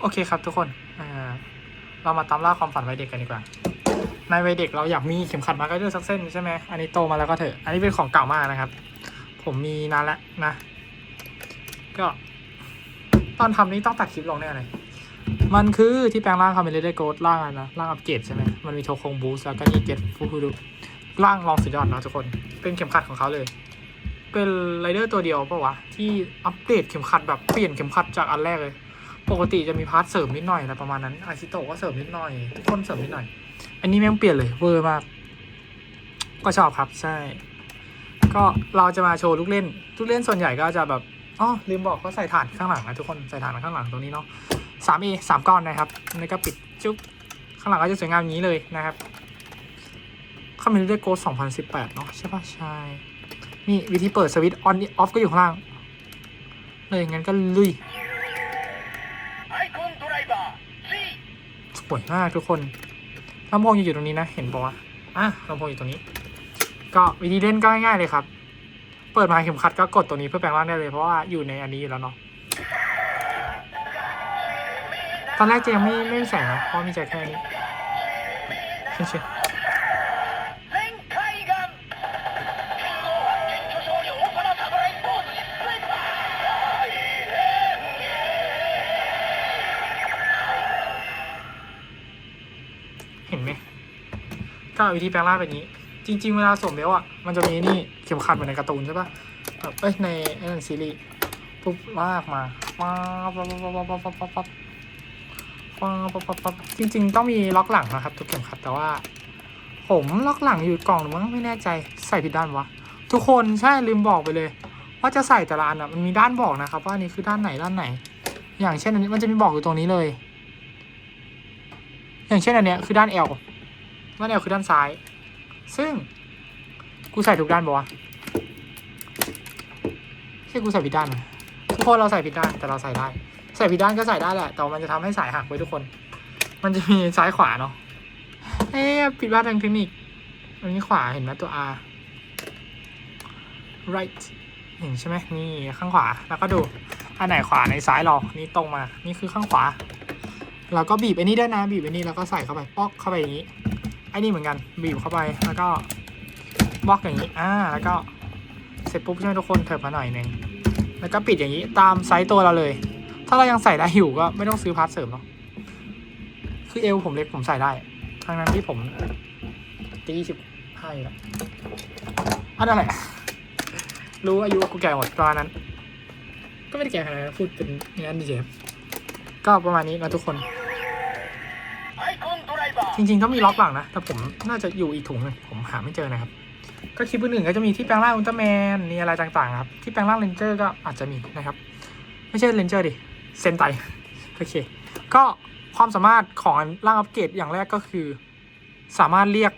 โอเคครับทุกคนเรามาตามล่าความฝันวัยเด็กกันดีกว่า ในวัยเด็กเราอยากมีเข็มขัดมาร์คเดอร์สักเส้นใช่ไหมอันนี้โตมาแล้วก็เถอะ อันนี้เป็นของเก่ามากนะครับ ผมมีนานแล้วนะ ก็ ตอนทำนี้ต้องตัดคลิปลงแน่เลย มันคือที่แปลงร่างคาเมเลเดโกดร่างอะไรนะ ร่างอัปเกรดใช่ไหมมันมีโทคงบูสแล้วก็นี่เก็ตฟูฟูดูร่างลองสุดยอดนะทุกคน เป็นเข็มขัดของเขาเลย เป็นไรเดอร์ตัวเดียวปะวะที่อัปเดตเข็มขัดแบบเปลี่ยนเข็มขัดจากอันแรกเลย ปกติจะมีพาร์ทเสริมนิดหน่อยอะไรประมาณนั้นอาชิโตะก็เสริมนิดหน่อย ทุกคนเสริมนิดหน่อย อันนี้แม่งเปลี่ยนเลยเวอร์มาก ก็ชอบครับใช่ ก็เราจะมาโชว์ลูกเล่นลูกเล่นส่วนใหญ่ก็จะแบบอ๋อลืมบอกก็ใส่ฐานข้างหลังนะทุกคนใส่ฐานข้างหลังตรงนี้เนาะสามเอสามก้อนนะครับอันนี้ก็ปิดจุ๊บข้างหลังก็จะสวยงามอย่างนี้เลยนะครับเข้ามาได้โกสองพันสิบแปดเนาะใช่ปะใช่นี่วิธีเปิดสวิตช์ออนออฟก็อยู่ข้างล่างเลยงั้นก็ลุย ปวยมากทุกคนลำโพงอยู่ตรงนี้นะ เห็นปะวะอะลำโพงอยู่ตรงนี้ ก็วิธีเล่นก็ง่ายๆเลยครับ เปิดมาเข็มขัดก็กดตัวนี้เพื่อแปลงร่างได้เลยเพราะว่าอยู่ในอันนี้อยู่แล้วเนาะตอนแรกจะยังไม่ไม่ใส่นะเพราะมีใจแค่นี้เฉย ก็วิธีแปลงร่างเป็นอย่างนี้ จริง ๆ เวลาสวมเบลอะมันจะมีนี่เข็มขัดเหมือนในการ์ตูนใช่ปะแบบเอ้ยในไอ้นั่นซีรีส์ปุ๊บลากมาป๊าบป๊าบป๊าบป๊าบป๊าบป๊าบป๊าบป๊าบป๊บป๊บป๊บจริง ๆ ต้องมีล็อกหลังนะครับทุกเข็มขัดแต่ว่า ผมล็อกหลังอยู่กล่องหรือมั้งไม่แน่ใจใส่ผิดด้านวะทุกคนใช่ลืมบอกไปเลย ว่าจะใส่แต่ละอันอะมันมีด้านบอกนะครับ ว่านี้คือด้านไหนด้านไหน อย่างเช่นอันนี้มันจะมีบอกอยู่ตรงนี้เลย อย่างเช่นอันเนี้ยคือด้าน L ด้าน L คือด้านซ้าย ซึ่ง กูใส่ทุกด้านปะวะใช่กูใส่ผิดด้านทุกคนเราใส่ผิดด้านแต่เราใส่ได้ ใส่ผิดด้านก็ใส่ได้แหละ แต่ว่ามันจะทำให้สายหักไว้ทุกคน มันจะมีซ้ายขวาเนาะเอ๊ะผิดพลาดทางเทคนิคอันนี้ขวาเห็นไหมตัว R right เห็นใช่ไหมนี่ข้างขวาแล้วก็ดูอันไหนขวาในซ้ายเรานี่ตรงมา นี่คือข้างขวา เราก็บีบไอ้นี่ได้นะบีบไอ้นี่แล้วก็ใส่เข้าไปป๊อกเข้าไปอย่างนี้ ไอ้นี่เหมือนกันบีบเข้าไปแล้วก็บล็อกอย่างนี้อ่าแล้วก็เสร็จปุ๊บใช่ไหมทุกคนเถิบมาหน่อยหนึงแล้วก็ปิดอย่างนี้ตามไซส์ตัวเราเลย ถ้าเรายังใส่ได้อยู่ก็ไม่ต้องซื้อพาร์ทเสริมเนาะคือเอวผมเล็กผมใส่ได้ทั้งนั้นที่ผมจะยี่สิบห้าอยู่แล้วอันนั้นแหละรู้อายุกูแก่หมดตอนนั้น ก็ไม่ได้แก่ขนาดนั้นพูดเป็นอย่างนั้นดีเจครับก็ประมาณนี้นะทุกคน จริงๆต้องมีล็อกหลังนะ แต่ผมน่าจะอยู่อีกถุงนึงผมหาไม่เจอนะครับ ก็คลิปอื่นๆก็จะมีที่แปลงร่างอุลตร้าแมนมีอะไรต่างๆครับ ที่แปลงร่างเรนเจอร์ก็อาจจะมีนะครับ ไม่ใช่เรนเจอร์ดิ เซนไต โอเค ก็ความสามารถของร่างอัปเกรดอย่างแรกก็คือ สามารถเรียก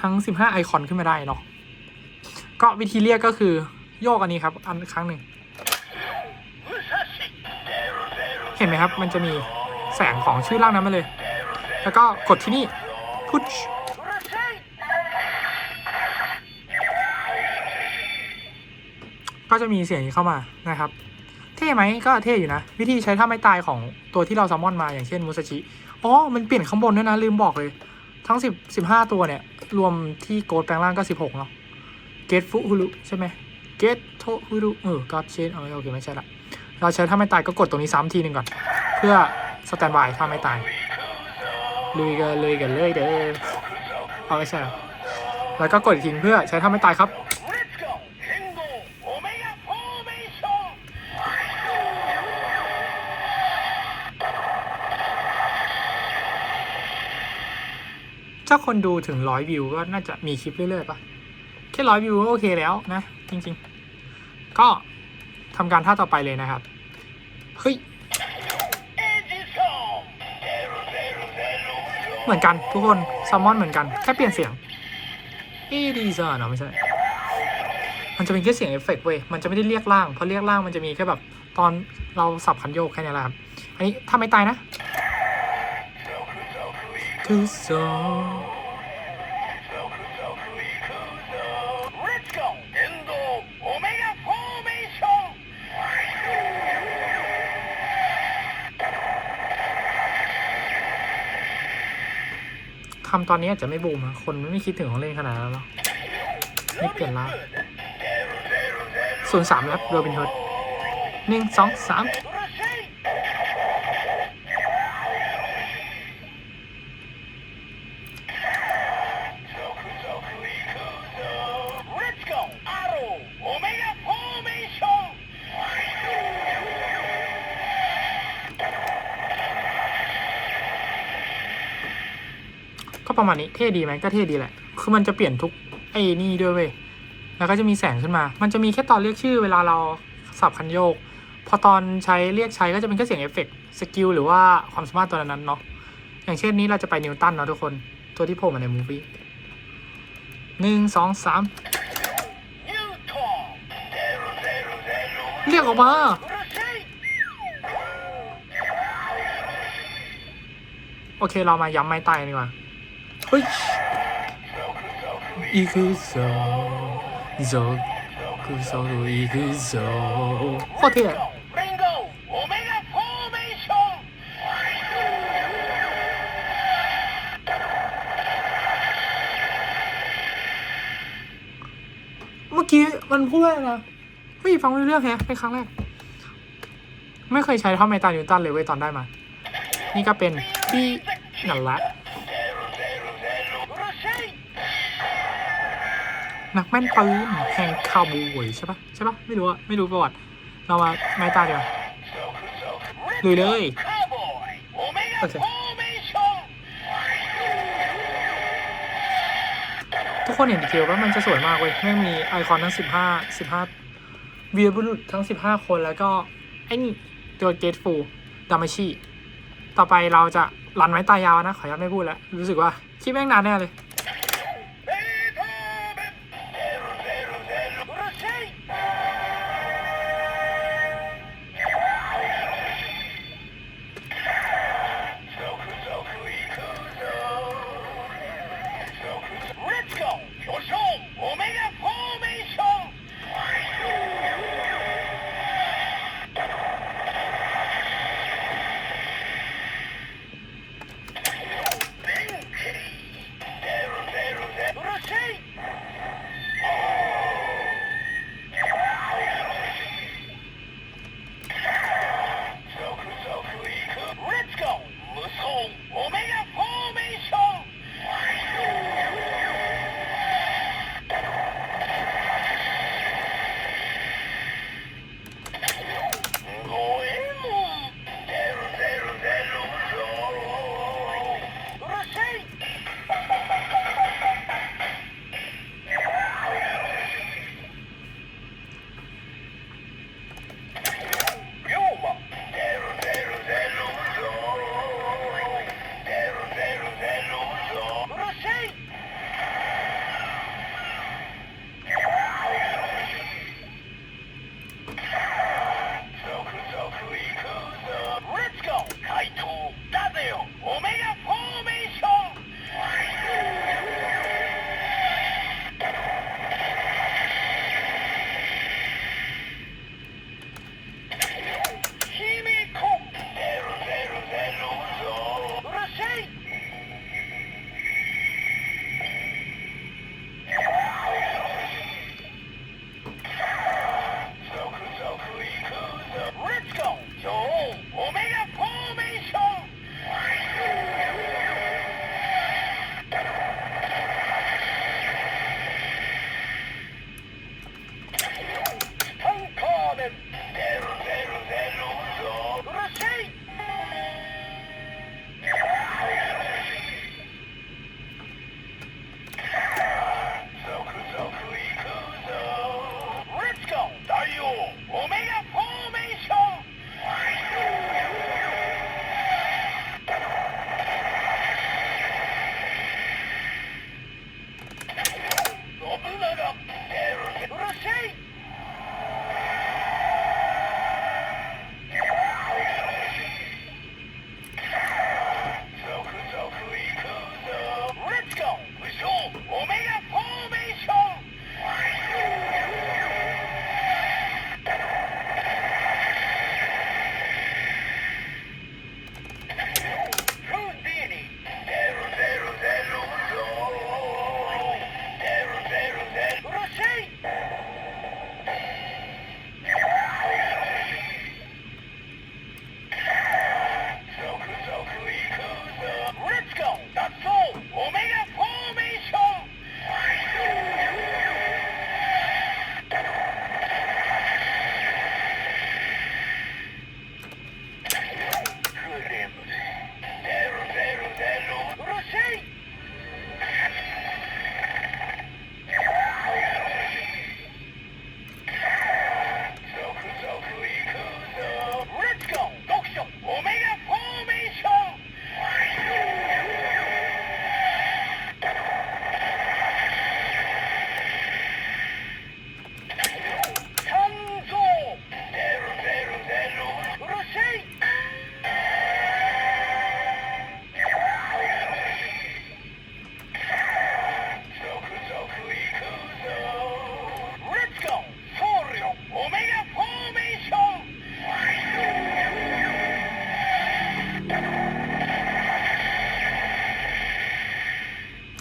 ทั้ง 15 ไอคอนขึ้นมาได้เนาะ ก็วิธีเรียกก็คือโยกอันนี้ครับ อันครั้งหนึ่ง เห็นไหมครับ มันจะมีแสงของชื่อร่างนั้นมาเลย แล้วก็กดที่นี่ พุชก็จะมีเสียงนี้เข้ามานะครับ เท่ไหมก็เท่อยู่นะ วิธีใช้ท่าไม่ตายของตัวที่เราซัมมอนมาอย่างเช่นมุสชิอ๋อมันเปลี่ยนข้างบนด้วยนะ ลืมบอกเลย ทั้ง 10 15 ตัวเนี่ย รวมที่โกดแปลงร่างก็ 16เนาะเกตฟุฮุลุใช่ไหมเกตโทฮุลุเออก็เชนเอาโอเคไม่ใช่ละเราใช้ท่าไม่ตายก็กดตรงนี้ซ้ำทีหนึ่งก่อน เพื่อสแตนบายท่าไม่ตาย ลุยกันเลยกันเลยเด้อเอาไม่ใช่ แล้วก็กดทิ้งเพื่อใช้ถ้าไม่ตายครับ ถ้าคนดูถึงร้อยวิวก็น่าจะมีคลิปเรื่อยๆปะแค่ร้อยวิวก็โอเคแล้วนะ จริง ๆ ก็ทำการท่าต่อไปเลยนะครับ เฮ้ย เหมือนกันทุกคนแซลมอนเหมือนกัน แค่เปลี่ยนเสียงเอดีซ่าเนาะไม่ใช่ มันจะเป็นแค่เสียงเอฟเฟกต์เว้ย มันจะไม่ได้เรียกล่าง เพราะเรียกล่างมันจะมีแค่แบบตอนเราสับคันโยกแค่นี้แหละครับ อันนี้ถ้าไม่ตายนะคือ ทำตอนนี้อาจจะไม่บูมคนไม่คิดถึงของเล่นขนาดนั้นหรอกนี่เปลี่ยนละศูนย์สามแล้วโรบินฮูดหนึ่งสองสาม มาณนี้เท่ดีไหมก็เท่ดีแหละ คือมันจะเปลี่ยนทุกไอ้นี่ด้วยเว้ย แล้วก็จะมีแสงขึ้นมา มันจะมีแค่ตอนเรียกชื่อเวลาเราสับคันโยก พอตอนใช้เรียกใช้ก็จะเป็นแค่เสียงเอฟเฟกสกิลหรือว่าความสามารถตัวนั้นเนาะ อย่างเช่นนี้เราจะไปนิวตันเนาะทุกคน ตัวที่โผล่มาในมูฟี่หนึ่งสองสามเรียกออกมาโอเค เรามาย้ำไม้ตายดีกว่า เฮ้ยอีกสองสองคือสองอีกสองโคตรเท่มื่อกี้มันพูดอะไรนะไม่ฟังไม่เรื่องแฮะเป็นครั้งแรก ไม่เคยใช้ท่อไมตานิวตันเลยเว้ยตอนได้มา นี่ก็เป็นปีนั่นละ นักแม่นปืนแห่งคาวบูยใช่ปะใช่ปะไม่รู้อะไม่รู้ประวัติ เรามาไม้ตาเดียวลุยเลยโอเคทุกคนเห็นดีเทลว่ามันจะสวยมากเว้ยแม่งมีไอคอนทั้งสิบห้าสิบห้าวีรบุรุษทั้งสิบห้าคนแล้วก็ไอ้นี่ตัวเกตฟูดามาชีต่อไปเราจะรันไม้ตายยาวนะ ขออนุญาตไม่พูดแล้ว รู้สึกว่าคิดแม่งนานแน่เลย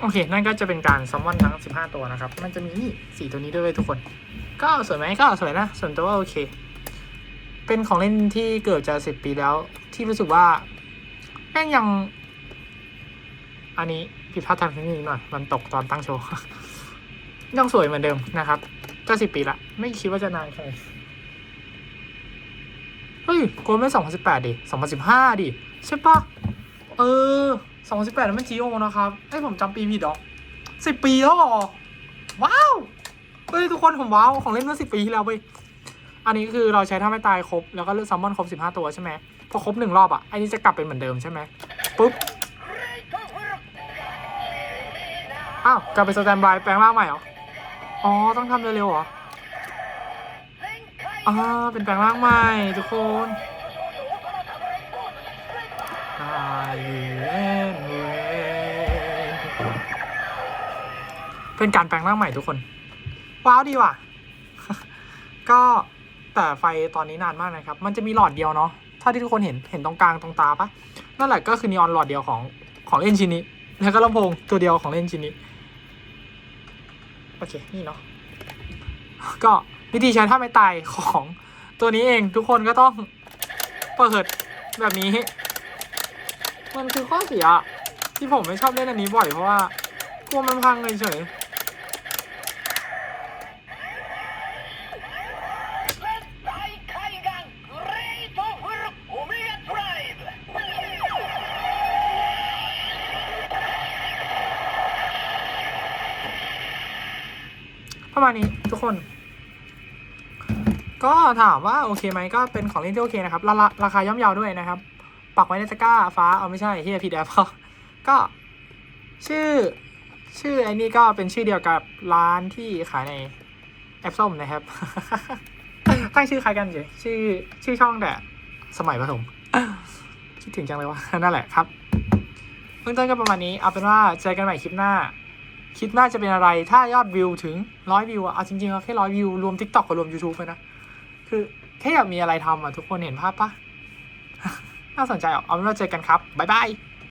โอเค นั่นก็จะเป็นการซัมมอนทั้ง 15 ตัวนะครับ มันจะมีนี่สีตัวนี้ด้วยทุกคน ก็สวยไหมก็สวยนะ ส่วนตัวว่าโอเค เป็นของเล่นที่เกิดจะสิบปีแล้ว ที่รู้สึกว่าแม่งยัง อันนี้ผิดพลาดทางเทคนิคหน่อย มันตกตอนตั้งโชว์ยังสวยเหมือนเดิมนะครับ ก็สิบปีละ ไม่คิดว่าจะนานแค่ไหนเฮ้ยโกลไม่สองพันสิบแปดดิสองพันสิบห้าดิ ใช่ปะเออ สองพันสิบแปดนั้นมันจีโอนะครับไอ้ผมจำปีผิดหรอสิบปีแล้วหรอ ว้าวเฮ้ยทุกคนผมว้าว ของเล่นเมื่อสิบปีที่แล้วเว้ยอันนี้คือเราใช้ท่าไม่ตายครบ แล้วก็เลือกซัมมอนครบสิบห้าตัวใช่ไหมพอครบหนึ่งรอบอะอันนี้จะกลับเป็นเหมือนเดิมใช่ไหมปุ๊บอ้าวกลับไปสแตนบายแปลงร่างใหม่เหรออ๋อต้องทำเร็วๆเหรออ่าเป็นแปลงร่างใหม่ทุกคนตาย เป็นการแปลงร่างใหม่ทุกคน ว้าวดีว่ะ ก็แต่ไฟตอนนี้นานมากนะครับ มันจะมีหลอดเดียวเนาะถ้าที่ทุกคนเห็นเห็นตรงกลางตรงตาปะนั่นแหละก็คือนีออนหลอดเดียวของของเล่นชิ้นนี้แล้วก็ลำโพงตัวเดียวของเล่นชิ้นนี้โอเคนี่เนาะก็วิธีใช้ท่าไม่ตายของตัวนี้เองทุกคนก็ต้องเปิดแบบนี้ มันคือข้อเสียที่ผมไม่ชอบเล่นอันนี้บ่อยเพราะว่ากลัวมันพังเฉย ประมาณนี้ทุกคน ก็ถามว่าโอเคไหมก็เป็นของเล่นที่โอเคนะครับราราคาย่อมเยาวด้วยนะครับ ปักไว้ในตะกร้าฟ้าเอาไม่ใช่เฮียผิดแอปก็ชื่อชื่อไอ้นี่ก็เป็นชื่อเดียวกับร้านที่ขายในแอปส้มนะครับตั้งชื่อคล้ายกันอยู่ชื่อชื่อช่องแต่สมัยประถมคิดถึงจังเลยว่านั่นแหละครับเบื้องต้นก็ประมาณนี้เอาเป็นว่าเจอกันใหม่คลิปหน้า คิดน่าจะเป็นอะไรถ้ายอดวิวถึงร้อยวิวอะเอาจริงๆแล้วแค่ร้อยวิว รวม t ิ k t o k กับรวม YouTube เลยนะ คือแค่อยากมีอะไรทำอะทุกคนเห็นภาพปะน่าสนใจอะเอาเป็นว่าเจอกันครับ บ๊ายบาย